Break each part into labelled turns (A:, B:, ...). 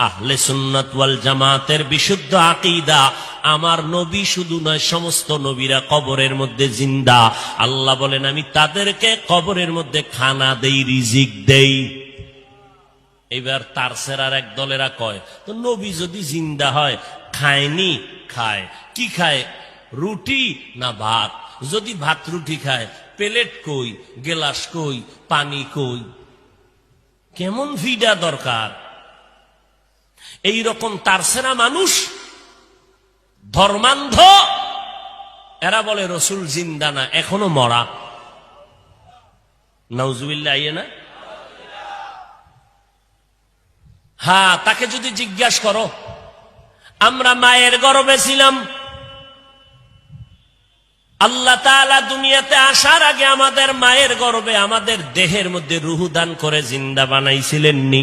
A: আহলে সুন্নাত ওয়াল জামাতের বিশুদ্ধ আকিদা। আমার নবী শুধু নয়, সমস্ত নবীরা কবরের মধ্যে জিন্দা। আল্লাহ বলেন, আমি তাদেরকে কবরের মধ্যে খানা দেই, রিজিক দেই। এবার তার সেরার এক দলেরা কয়, তো নবী যদি জিন্দা হয়, খায়নি? খায়। কি খায়? রুটি না ভাত? যদি ভাত রুটি খায়, প্লেট কই? গেলাস কই? পানি কই? কেমন ভিডা দরকার? এই রকম তার সেরা মানুষ, ধর্মান্ধ, এরা বলে রসুল জিন্দা না, এখনও মরা। নওজুবিল্লা আইয়ে না? হ্যাঁ তাকে যদি জিজ্ঞাসা করো, আমরা মায়ের গর্বে ছিলাম। আল্লাহ তাআলা দুনিয়াতে আসার আগে আমাদের মায়ের গর্বে, আমাদের দেহের মধ্যে রুহু দান করে জিন্দা বানাইছিলেন নি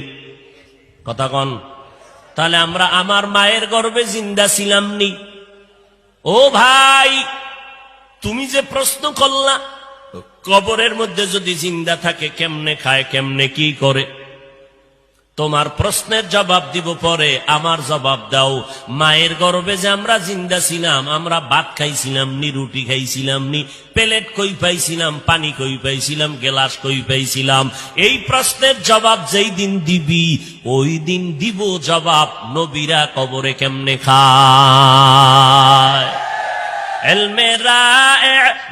A: কথা কন। তাহলে আমরা আমার মায়ের গর্বে জিন্দা ছিলাম নি ও ভাই, তুমি যে প্রশ্ন করলা, কবরের মধ্যে যদি জিন্দা থাকে, কেমনে খায়, কেমনে কি করে? তোমার প্রশ্নের জবাব দিব পরে, আমার জবাব দাও। মায়ের গর্বে যে আমরা জিন্দা ছিলাম, আমরা ভাত খাইছিলাম নি, রুটি খাইছিলাম নি, প্লেট কই পাইছিলাম, পানি কই পাইছিলাম, গেলাস কই পাইছিলাম। এই প্রশ্নের জবাব যেই দিন দিবি, ওই দিন দিব জবাব, নবীরা কবরে কেমনে খায়?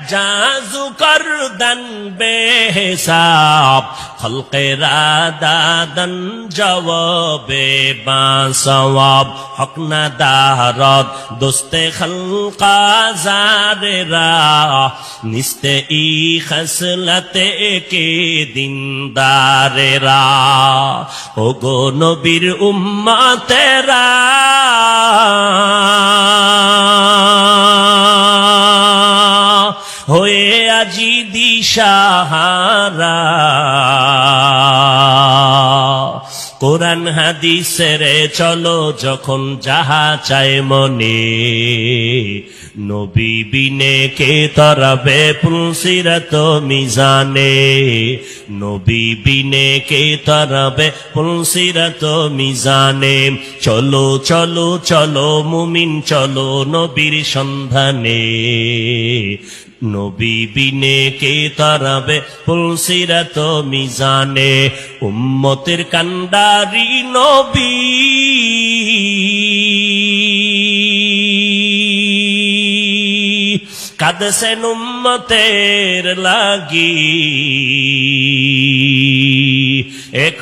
A: জাজু কর দন বেসাব হলকে রাদন জবে বাব হকনা দারদ, দোস্তে খলকাজারে রা, নিস্তে ই খসলতে কে দিন দারে রা। ও গো নবীর উম্মা তেরা হয়ে আজি দিশাহারা। কোরআন হাদিসের চলো, যখন যাহা চায় মনে। নবী বিনে কে তরাবে পুলসিরত মিজানে। নবী বিনে কে তরাবে পুলসিরত মিজানে। চলো চলো চলো, মুমিন, চলো নবীর সন্ধানে। নবী বিনে কে তারাবে? পুলসিরাত মিজানে উম্মতের কান্ডারি নবী। কাদসেন উম্মতের লাগি।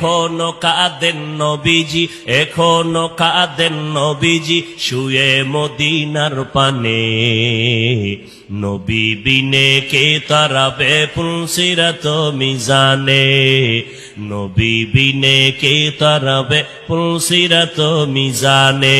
A: এখনও কাদেন নবীজি, এখনও কাদেন নবীজি, শুয়ে মদিনার পানে। নবী বিনে কে তারাবে পুলসিরাত মিজানে? নবী বিনে কে তারাবে পুলসিরাত মিজানে?